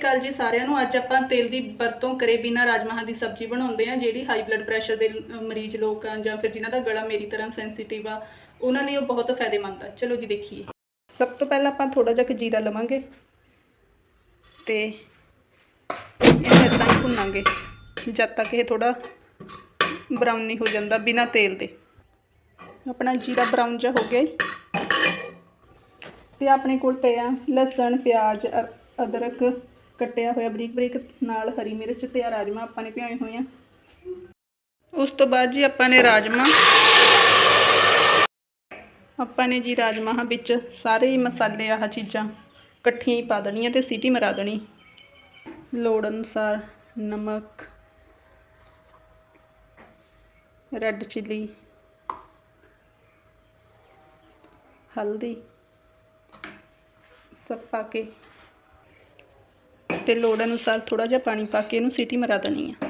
ਅਕਾਲ ਜੀ ਸਾਰਿਆਂ ਨੂੰ। ਅੱਜ ਆਪਾਂ ਤੇਲ ਦੀ ਵਰਤੋਂ ਕਰੇ ਬਿਨਾ ਰਾਜਮਾਹਾਂ ਦੀ ਸਬਜ਼ੀ ਬਣਾਉਂਦੇ ਆ ਜਿਹੜੀ ਹਾਈ ਬਲੱਡ ਪ੍ਰੈਸ਼ਰ ਦੇ ਮਰੀਜ਼ ਲੋਕ ਆ ਜਾਂ ਫਿਰ ਜਿਨ੍ਹਾਂ ਦਾ ਗਲਾ ਮੇਰੀ ਤਰ੍ਹਾਂ ਸੈਂਸਿਟਿਵ ਆ, ਉਹਨਾਂ ਲਈ ਉਹ ਬਹੁਤ ਫਾਇਦੇਮੰਦ ਆ। ਚਲੋ ਜੀ ਦੇਖੀਏ। ਸਭ ਤੋਂ ਪਹਿਲਾਂ ਆਪਾਂ ਥੋੜਾ ਜਿਹਾ ਜੀਰਾ ਲਵਾਂਗੇ ਤੇ ਇਹਨੂੰ ਏਦਾਂ ਹੀ ਭੁੰਨਾਂਗੇ, ਜਦ ਤੱਕ ਇਹ ਥੋੜਾ ਬਰਾਊਨ ਨਹੀਂ ਹੋ ਜਾਂਦਾ ਬਿਨਾ ਤੇਲ ਦੇ। ਆਪਣਾ ਜੀਰਾ ਬਰਾਊਨ ਜਿਹਾ ਹੋ ਗਿਆ ਈ। ਤੇ ਆਪਣੇ ਕੋਲ ਪਿਆ ਲਸਣ, ਪਿਆਜ਼ ਅਦਰਕ ਕੱਟਿਆ ਹੋਇਆ ਬਰੀਕ ਬਰੀਕ ਨਾਲ ਹਰੀ ਮਿਰਚ ਤੇ ਆ ਰਾਜਮਾ ਆਪਾਂ ਨੇ ਭਿਓਏ ਹੋਏ ਆ। ਉਸ ਤੋਂ ਬਾਅਦ ਜੀ ਆਪਾਂ ਨੇ ਰਾਜਮਾ। ਆਪਾਂ ਨੇ ਜੀ ਰਾਜਮਾਹਾਂ ਵਿੱਚ ਸਾਰੇ ਹੀ ਮਸਾਲੇ ਆਹ ਚੀਜ਼ਾਂ ਇਕੱਠੀਆਂ ਹੀ ਪਾ ਦੇਣੀਆਂ ਤੇ ਸੀਟੀ ਮਰਾ ਦੇਣੀ। ਲੋੜ ਅਨੁਸਾਰ ਨਮਕ, ਰੈੱਡ ਚਿੱਲੀ, ਹਲਦੀ, ਸਭ ਪਾ ਕੇ ਤੇ ਲੋੜ ਅਨੁਸਾਰ ਥੋੜਾ ਜਿਹਾ ਪਾਣੀ ਪਾ ਕੇ ਇਹਨੂੰ ਸੀਟੀ ਮਰਾ ਦੇਣੀ ਆ।